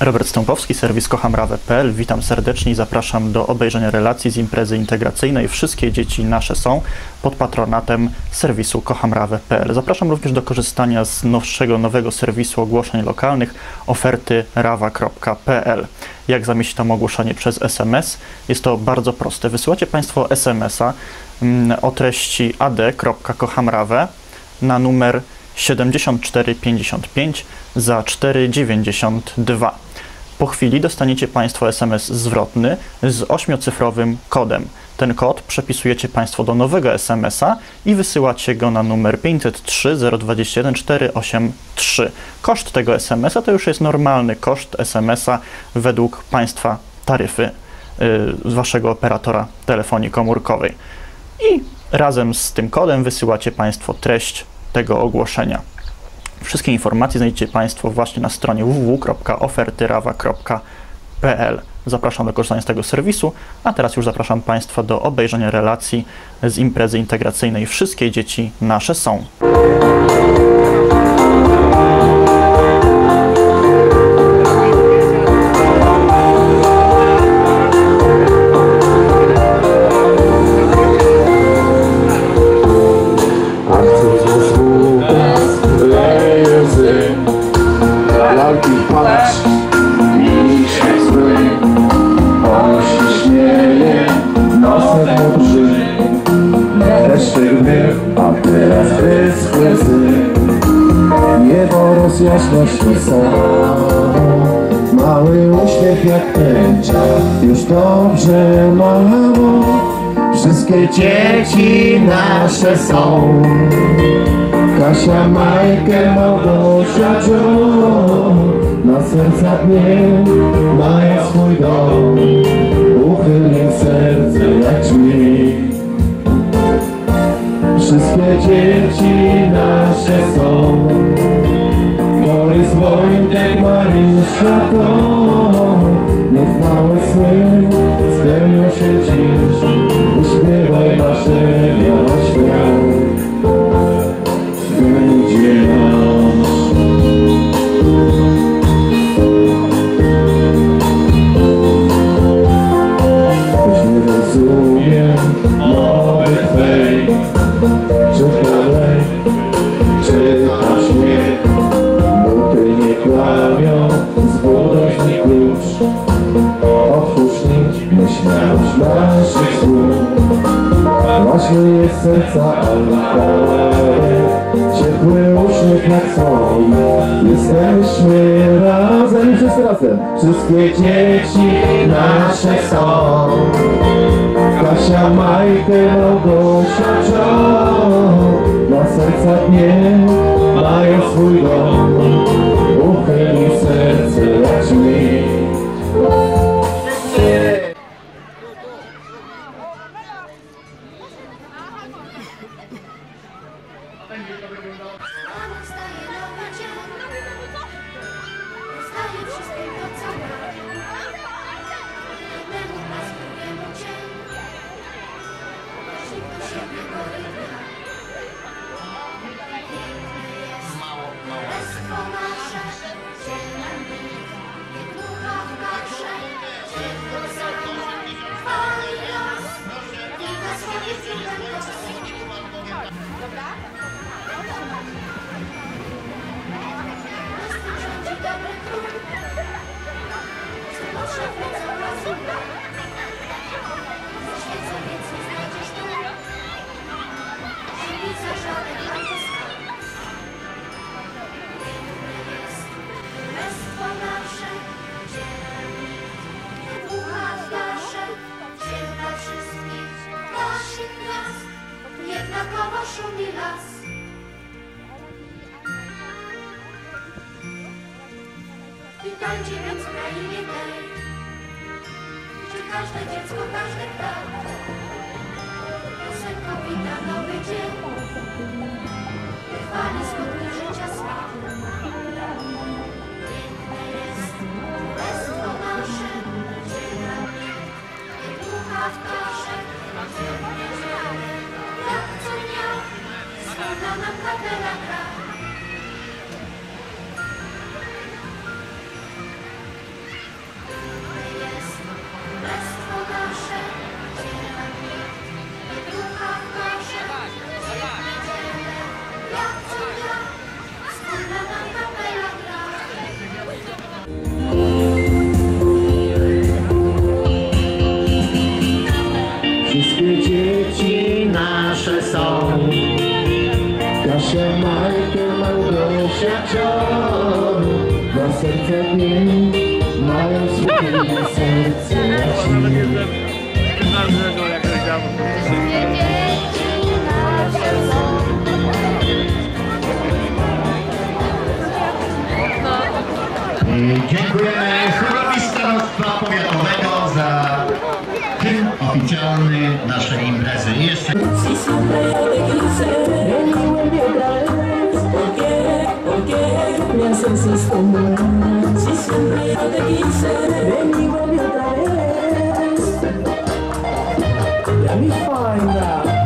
Robert Stąpowski, serwis kochamrawę.pl. Witam serdecznie i zapraszam do obejrzenia relacji z imprezy integracyjnej. Wszystkie dzieci nasze są pod patronatem serwisu kochamrawę.pl. Zapraszam również do korzystania z nowszego, nowego serwisu ogłoszeń lokalnych oferty rawa.pl. Jak zamieścić tam ogłoszenie przez SMS? Jest to bardzo proste. Wysyłacie Państwo SMS-a mm, o treści ad.kochamrawę na numer 7455 za 4,92. Po chwili dostaniecie Państwo SMS zwrotny z ośmiocyfrowym kodem. Ten kod przepisujecie Państwo do nowego SMS-a i wysyłacie go na numer 503 021 483. Koszt tego SMS-a to już jest normalny koszt SMS-a według Państwa taryfy z Waszego operatora telefonii komórkowej. I razem z tym kodem wysyłacie Państwo treść tego ogłoszenia. Wszystkie informacje znajdziecie Państwo właśnie na stronie www.ofertyrawa.pl. Zapraszam do korzystania z tego serwisu, a teraz już zapraszam Państwa do obejrzenia relacji z imprezy integracyjnej Wszystkie dzieci nasze są. Jasności są. Mały uśmiech jak tęcza Już dobrze mało. Wszystkie dzieci nasze są. Kasia, Majkę, Małgosia, Joe. Na serca dnie mają Wojtek, Mariusza to Niech małe sny spełnią się dziś serca altary Ciepły uśmiech jak słoń Jesteśmy razem, wszyscy razem. Wszystkie dzieci nasze są. Kasia, Majkę, Małgosia, Na serca dnie mają swój dom Szumi las. Witajcie więc w krainie tej, gdzie każde dziecko, każdy ptak piosenką wita nowy dzień. I wszystkie dzieci nasze są. Mają swoje serce Dziękujemy Chórowi Starostwa Powiatowego za hymn oficjalny naszej imprezy. I jeszcze find out.